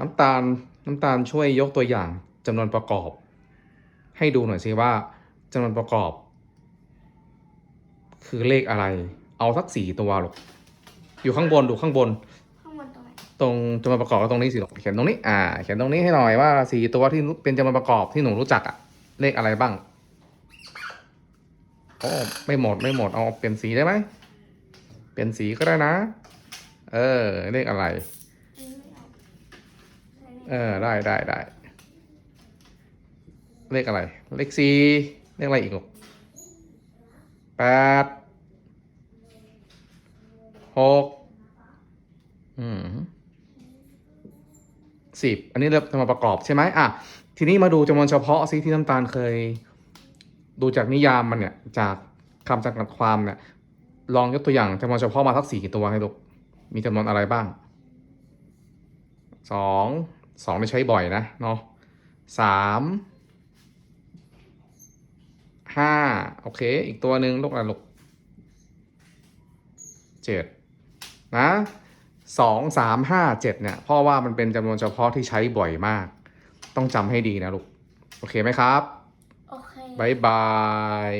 น้ำตาลน้ำตาลช่วยยกตัวอย่างจำนวนประกอบ ให้ดูหน่อยสิว่าจำนวนประกอบ คือเลขอะไร เอาสักสี่ตัวหรอกอยู่ข้างบนดูข้างบน ข้างบนตรงไหนตรงจำนวนประกอบก็ตรงนี้สิลูกเขียนตรงนี้ อ่า เขียนตรงนี้ให้หน่อยว่าสี่ตัวที่เป็นจำนวนประกอบที่หนูรู้จักอะเลขอะไรบ้างโอ้ไม่หมดไม่หมดเอาเปลี่ยนสีได้ไหมเปลี่ยนสีก็ได้นะ เออเลขอะไร อันนี้ไม่เอาใส่นี่ เออได้ได้ได้เลขอะไร เลขสี่เลขอะไรอีกลูกแปดหกอืมสิบอันนี้เรียกจำนวนประกอบใช่ไหมอะ ทีนี้มาดูจำนวนเฉพาะซิที่น้ำตาลเคย ดูจากนิยามมันเนี่ย จากคำจำกัดความเนี่ย ลองยกตัวอย่างจำนวนเฉพาะมาสักสี่ตัวให้ลูกมีจำนวนอะไรบ้างสอง สองได้ใช้บ่อยนะเนาะสามห้าโอเค อีกตัวหนึ่งลูกอะไรลูกเจ็ดนะสองสามห้าเจ็ดเนี่ยเพราะว่ามันเป็นจำนวนเฉพาะที่ใช้บ่อยมาก ต้องจำให้ดีนะลูก โอเคไหมครับ โอเคบายบาย